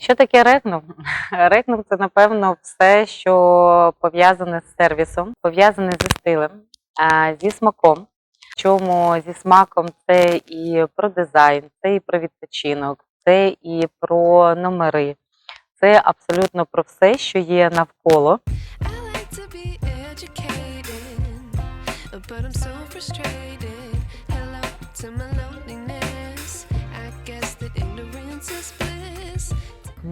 Що таке рекнум? Рекнум це, напевно, все, що пов'язане з сервісом, пов'язане зі стилем, зі смаком. Чому зі смаком це і про дизайн, це і про відпочинок, це і про номери, це абсолютно про все, що є навколо. But I'm so frustrated.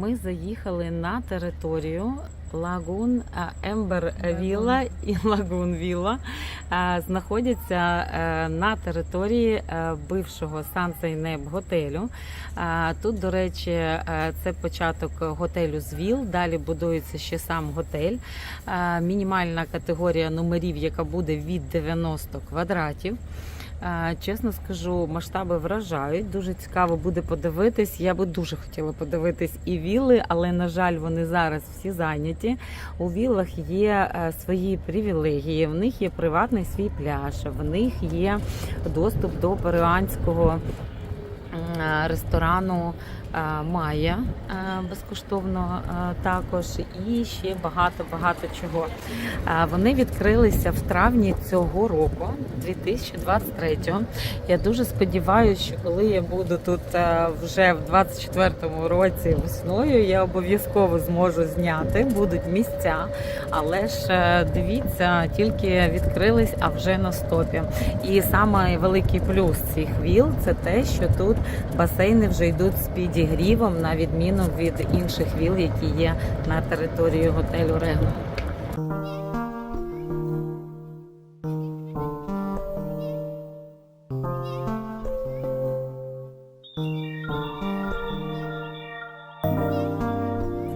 Ми заїхали на територію Лагун а, Ембер Вілла і Лагун Вілла знаходяться е, на території е, бившого Сан Зайнеп готелю. Тут, до речі, е, це початок готелю з віл. Далі будується ще сам готель. Мінімальна категорія номерів, яка буде від 90 квадратів. Чесно скажу, масштаби вражають. Дуже цікаво буде подивитись. Я би дуже хотіла подивитись і вілли, але на жаль, вони зараз всі зайняті. У віллах є е, свої привілегії. В них є приватний свій пляж, в них є доступ до перуанського ресторану е, Майя е, безкоштовно е, також, і ще багато багато чого. Е, Вони відкрилися в травні цього року, 2023-го. Я дуже сподіваюся, що коли я буду тут е, вже в 24-му році весною, я обов'язково зможу зняти. Будуть місця, але ж е, дивіться, тільки відкрились, а вже на стопі. І саме великий плюс цих віл це те, що тут басейни вже йдуть з підігрівом, на відміну від інших віл, які є на території готелю Регно.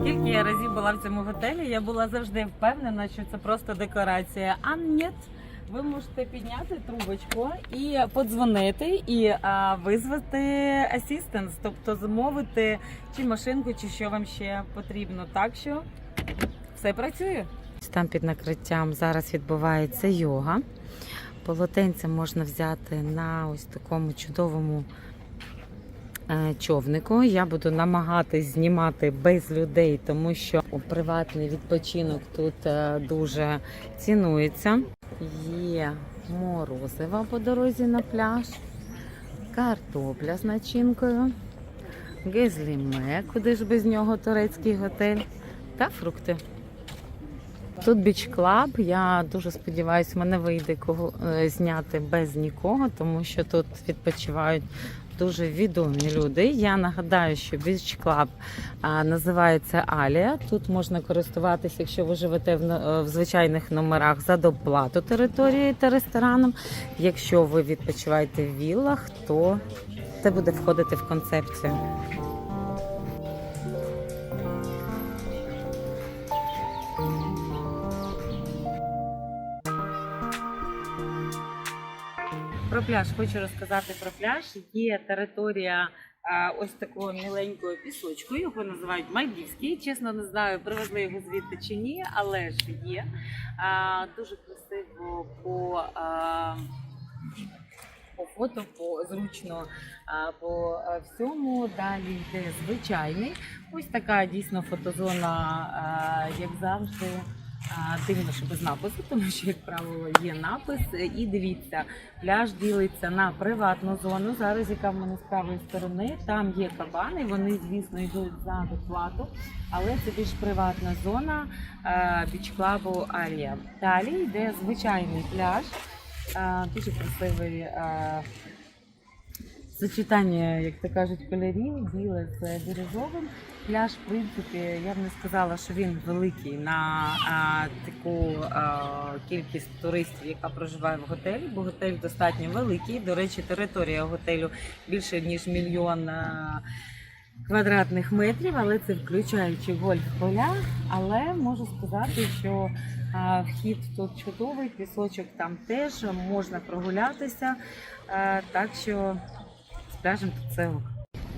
Скільки я разів була в цьому готелі, я була завжди впевнена, що це просто декорація. А ні, ви можете підняти трубочку і подзвонити і а, визвати асістенс, тобто замовити чи машинку, чи що вам ще потрібно. Так що все працює. Там під накриттям зараз відбувається йога. Полотенце можна взяти на ось такому чудовому човнику. Я буду намагатись знімати без людей, тому що приватний відпочинок тут е, дуже цінується. Є морозива по дорозі на пляж, картопля з начинкою, гезліме, куди ж без нього турецький готель, та фрукти. Тут біч клаб. Я дуже сподіваюся, мене вийде кого е, зняти без нікого, тому що тут відпочивають дуже відомі люди. Я нагадаю, що біч клаб називається Алія. Тут можна користуватися, якщо ви живете в, е, в звичайних номерах за доплату території та рестораном. Якщо ви відпочиваєте в віллах, то це буде входити в концепцію. Про пляж хочу розказати про пляж. Є територія а, ось такого міленького пісочку. Його називають Мальдівський. Чесно, не знаю, привезли його звідти чи ні, але ж є. А, дуже красиво по. А, по фото, по зручно по всьому. Далі йде звичайний. Ось така дійсно фотозона, як завжди. Дивно, що без напису, тому що, як правило, є напис. І дивіться, пляж ділиться на приватну зону. Зараз яка в мене з правої сторони. Там є кабани. Вони, звісно, йдуть за доплату, але це більш приватна зона біч-клабу Алія. Далі йде звичайний пляж. Дуже красивий а, сочетання, як то кажуть, кольорів, біле з бірюзовим. Пляж, в принципі, я б не сказала, що він великий на а, таку а, кількість туристів, яка проживає в готелі, бо готель достатньо великий. До речі, територія готелю більше ніж мільйон а, квадратних метрів, але це включаючи гольф-поля. Але можу сказати, що вхід тут чудовий, пісочок там теж можна прогулятися. Так що пляжем тут це ок.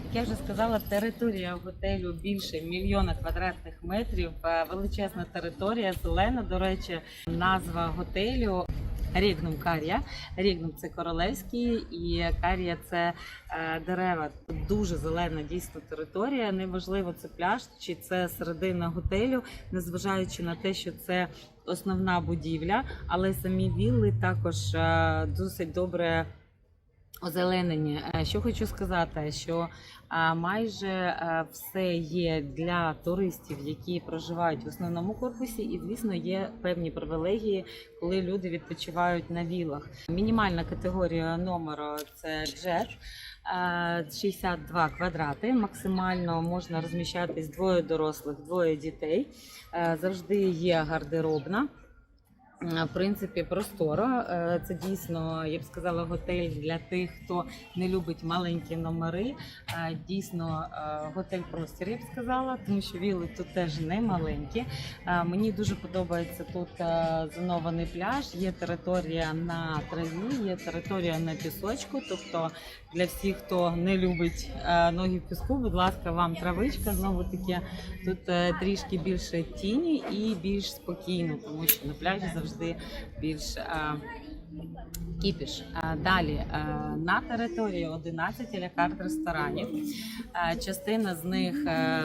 Як я вже сказала, територія готелю більше мільйона квадратних метрів. Величезна територія, зелена. До речі, назва готелю Рігнум карія. Рігнум це королевський, і карія це е, дерева. Дуже зелена дійсно територія. Неважливо, це пляж чи це середина готелю, незважаючи на те, що це основна будівля, але самі вілли також е, досить добре. Озеленені. Е, Що хочу сказати, що майже е, все є для туристів, які проживають в основному корпусі, і звісно є певні привілегії, коли люди відпочивають на вілах. Мінімальна категорія номеру це джет. е, 62 квадрати. Максимально можна розміщатись двоє дорослих, двоє дітей. Е, Завжди є гардеробна. Е, В принципі, просторо. Е, Це дійсно, я б сказала, готель для тих, хто не любить маленькі номери. Е, Дійсно, готель простір, я б сказала, тому що віли тут теж не маленькі. Мені дуже подобається тут зонований пляж. Є територія на траві, є територія на пісочку. Тобто для всіх, хто не любить ноги в піску, будь ласка, вам травичка. Знову таки тут трішки більше тіні і більш спокійно, тому що на пляжі завжди більш е, кіпіш. Е, Далі е, на території 11 лякарт ресторанів. Е, Частина з них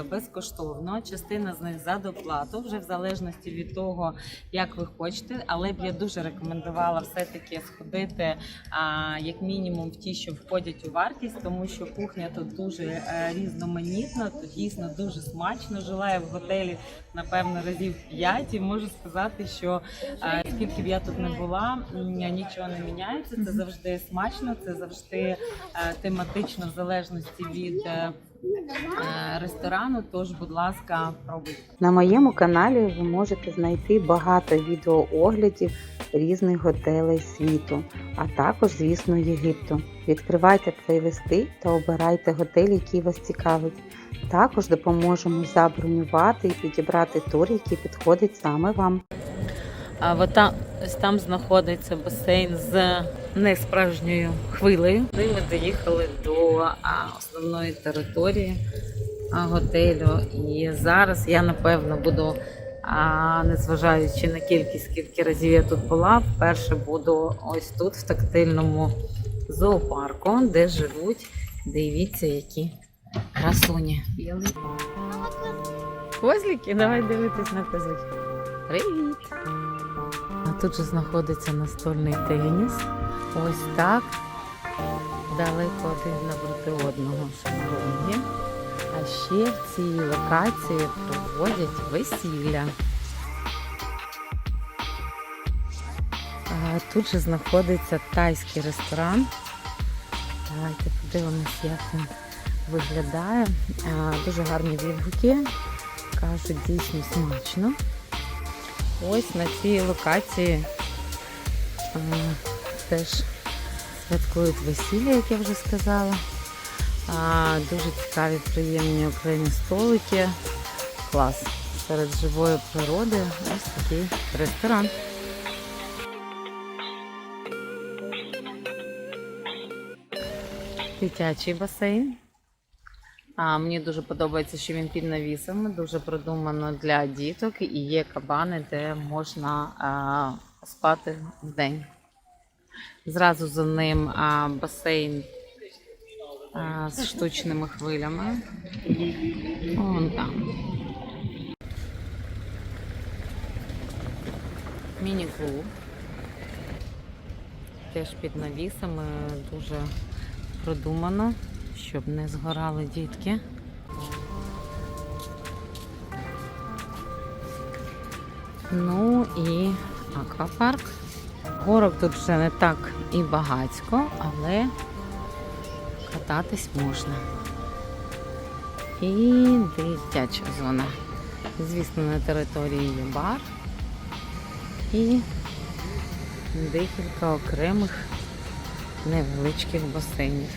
безкоштовно, частина з них за доплату, вже в залежності від того, як ви хочете. Але б я дуже рекомендувала все-таки сходити як мінімум в ті, що входять у вартість, тому що кухня тут дуже різноманітна, тут дійсно дуже смачно. Жила я в готелі напевно разів п'ять і можу сказати, що скільки б я тут не була, нічого не міняється. Це завжди смачно, це завжди е, тематично в залежності від. е, е, Ресторану, тож, будь ласка, пробуйте. На моєму каналі ви можете знайти багато відеооглядів різних готелей світу, а також, звісно, Єгипту. Відкривайте плейлисти та обирайте готель, який вас цікавить. Також допоможемо забронювати і підібрати тур, який підходить саме вам. А от там, ось там знаходиться басейн з несправжньою хвилею. Ми доїхали до основної території готелю. І зараз я напевно буду, незважаючи на кількість, скільки разів я тут була, вперше буду ось тут, в тактильному зоопарку, де живуть. Дивіться, які красуні. Козлики? Давай дивитись на козлики. Привіт! Тут же знаходиться настольний теніс. Ось так. Далеко один напроти одного шановні. А ще в цій локації проводять весілля. Тут же знаходиться тайський ресторан. Давайте подивимось, як він виглядає. Дуже гарні відгуки. Кажуть, дійсно смачно. Ось на цій локації а, теж святкують весілля, як я вже сказала. А, дуже цікаві, приємні окремі столики. Клас. Серед живої природи ось такий ресторан. Дитячий басейн. А, мені дуже подобається, що він під навісом, дуже продумано для діток і є кабани, де можна а, спати вдень. Зразу за ним а, басейн а, з штучними хвилями. Вон там. Міні-клуб. Теж під навісами дуже продумано, щоб не згорали дітки. Ну і аквапарк. Горок тут вже не так і багатько, але кататись можна. І дитяча зона. Звісно, на території бар і декілька окремих невеличких басейнів.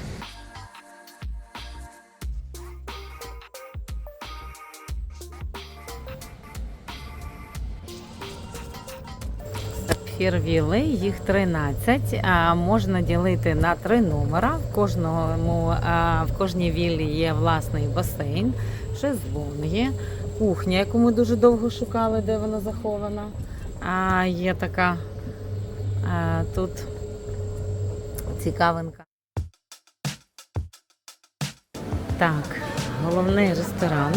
Сапфір віли, їх 13. А, можна ділити на три номера. В кожному а, в кожній віллі є власний басейн, шезлонги, кухня, яку ми дуже довго шукали, де вона захована. А, є така Е, Тут цікавинка. Так, головний ресторан.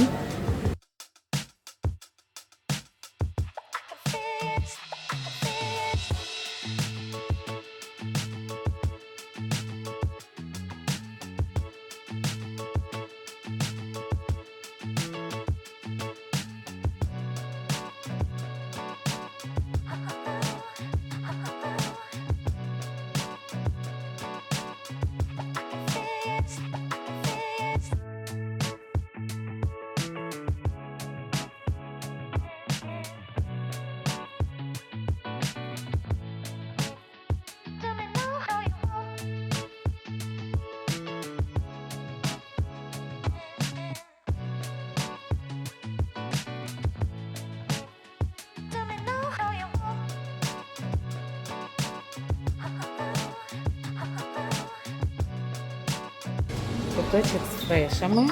Куточок з фрешами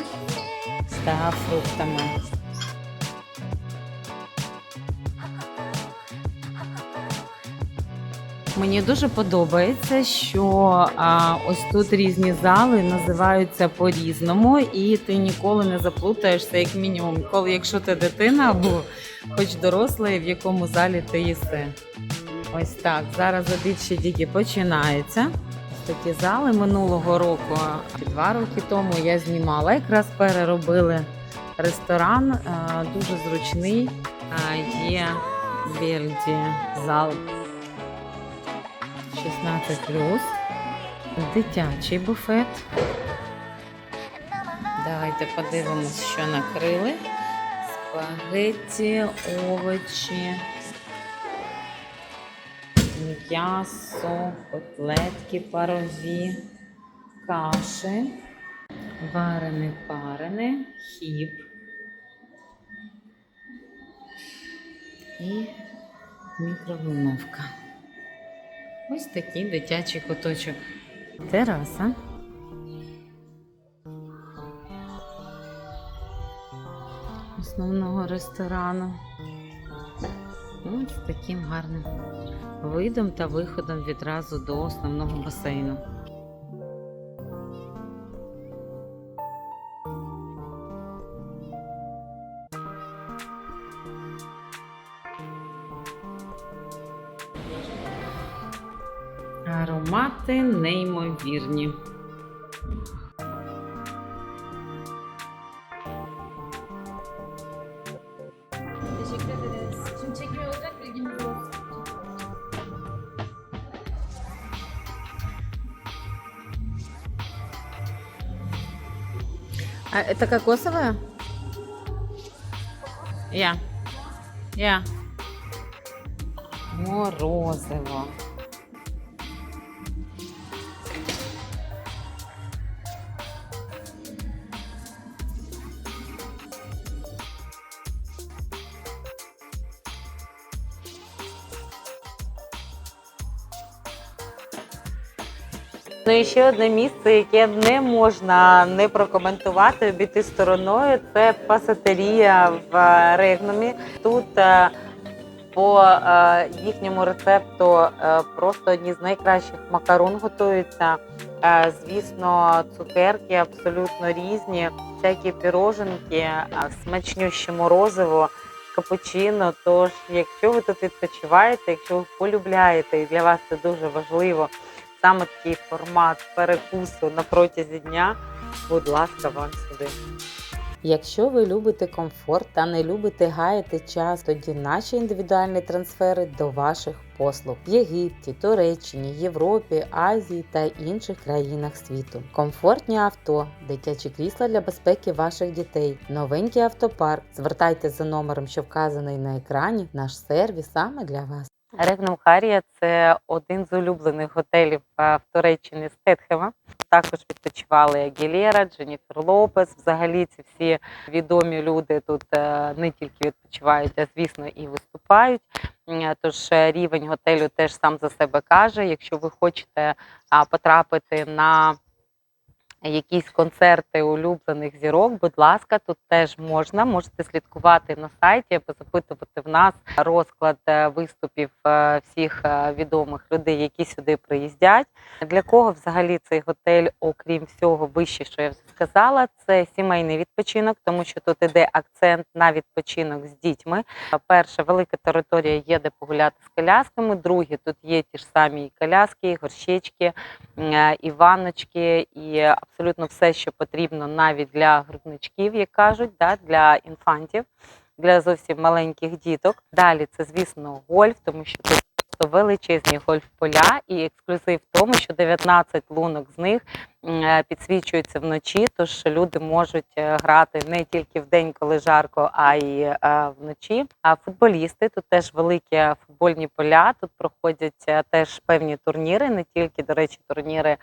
та фруктами. Мені дуже подобається, що а, ось тут різні зали називаються по-різному, і ти ніколи не заплутаєшся, як мінімум, коли якщо ти дитина або хоч дорослий, в якому залі ти їси. Ось так. Зараз обід ще тільки починається. Такі зали минулого року, два роки тому я знімала. Якраз переробили ресторан, дуже зручний. А, Є Бельді зал 16 дитячий буфет. Давайте подивимось, що накрили. Спагетті, овочі, м'ясо, котлетки парові, каші, варене парене, хіп і мікроволновка. Ось такий дитячий куточок. Тераса. Основного ресторану. З таким гарним видом та виходом відразу до основного басейну. Аромати неймовірні. Teşekkür. Şimdi çekimi olacak bilginiz olsun. А это кокосовая? Я. Я. Морозиво. Ну і ще одне місце, яке не можна не прокоментувати, обійти стороною. Це пасатерія в е, Регнумі. Тут е, по е, їхньому рецепту просто одні з найкращих макарон готуються. Звісно, цукерки абсолютно різні, всякі піроженки, е, смачнющі морозиво, капучино. Тож, якщо ви тут відпочиваєте, якщо ви полюбляєте, і для вас це дуже важливо, саме такий формат перекусу на протязі дня, будь ласка, вам сюди. Якщо ви любите комфорт та не любите гаяти час, тоді наші індивідуальні трансфери до ваших послуг в Єгипті, Туреччині, Європі, Азії та інших країнах світу. Комфортні авто, дитячі крісла для безпеки ваших дітей, новенький автопарк. Звертайтеся за номером, що вказаний на екрані. Наш сервіс саме для вас. Регнум Харія це один з улюблених готелів в Туреччині Стетхема. Також відпочивали Агілєра, Дженніфер Лопес. Взагалі ці всі відомі люди тут е, не тільки відпочивають, а звісно і виступають. Тож е, рівень готелю теж сам за себе каже. Якщо ви хочете потрапити на якісь концерти улюблених зірок, будь ласка, тут теж можна. Можете слідкувати на сайті або запитувати в нас розклад е, виступів е, всіх е, відомих людей, які сюди приїздять. Для кого взагалі цей готель, окрім всього вище, що я вже сказала, це сімейний відпочинок, тому що тут іде акцент на відпочинок з дітьми. Перша велика територія є, де погуляти з колясками. Друге, тут є ті ж самі і коляски, і горщички, е, і ванночки, і все, що потрібно навіть для грудничків, як кажуть, да, для інфантів, для зовсім маленьких діток. Далі це, звісно, гольф, тому що тут просто величезні гольф-поля, і ексклюзив в тому, що 19 лунок з них е, підсвічуються вночі, тож люди можуть е, грати не тільки в день, коли жарко, а й е, вночі. А футболісти тут теж великі футбольні поля. Тут проходять теж певні турніри, не тільки, до речі, турніри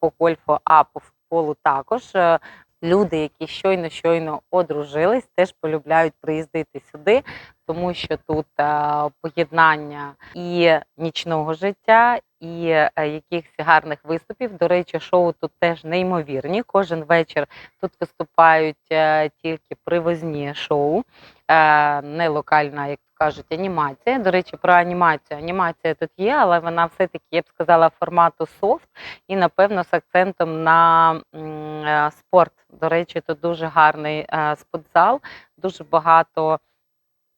по гольфу, а по футболу також. Е, Люди, які щойно щойно одружились, теж полюбляють приїздити сюди, тому що тут е, поєднання і нічного життя, і е, якихось гарних виступів. До речі, шоу тут теж неймовірні. Кожен вечір тут виступають е, тільки привозні шоу, е, не локальна, як то кажуть, анімація. До речі, про анімацію. Анімація тут є, але вона все-таки, я б сказала, формату софт і, напевно, з акцентом на спорт. До речі, тут дуже гарний спортзал, дуже багато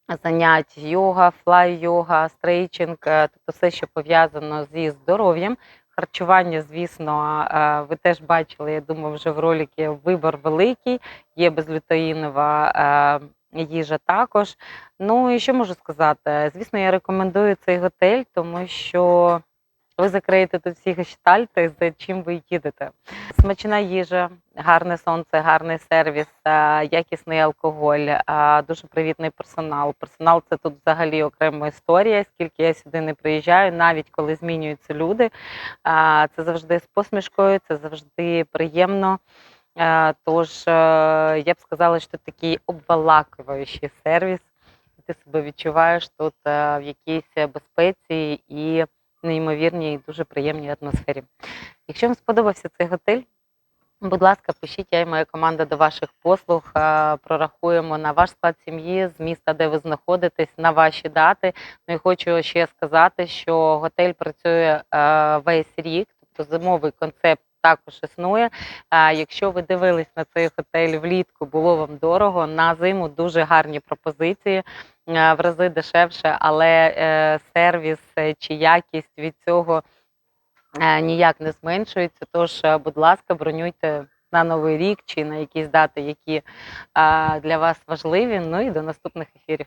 занять йога, флай-йога, стрейчинг, е, тобто все, що пов'язано зі здоров'ям. Харчування, звісно, е, ви теж бачили, я думаю, вже в ролики вибор великий, є безглютеїнова е, їжа також. Ну і що можу сказати? Звісно, я рекомендую цей готель, тому що ви закриєте тут всі гештальти, за чим ви їдете. Смачна їжа, гарне сонце, гарний сервіс, е, якісний алкоголь, е, дуже привітний персонал. Персонал це тут взагалі окрема історія. Скільки я сюди не приїжджаю, навіть коли змінюються люди. е, Це завжди з посмішкою, це завжди приємно. Тож я б сказала, що такий обвалакуючий сервіс. Ти себе відчуваєш тут в якійсь безпеці і неймовірній, і дуже приємній атмосфері. Якщо вам сподобався цей готель, будь ласка, пишіть, я і моя команда до ваших послуг. Прорахуємо на ваш склад сім'ї з міста, де ви знаходитесь, на ваші дати. Ну і хочу ще сказати, що готель працює весь рік, тобто зимовий концепт. Також існує. Якщо ви дивились на цей готель влітку, було вам дорого. На зиму дуже гарні пропозиції в рази дешевше, але е, сервіс е, чи якість від цього е, ніяк не зменшується. Тож, будь ласка, бронюйте на новий рік чи на якісь дати, які для вас важливі. Ну і до наступних ефірів.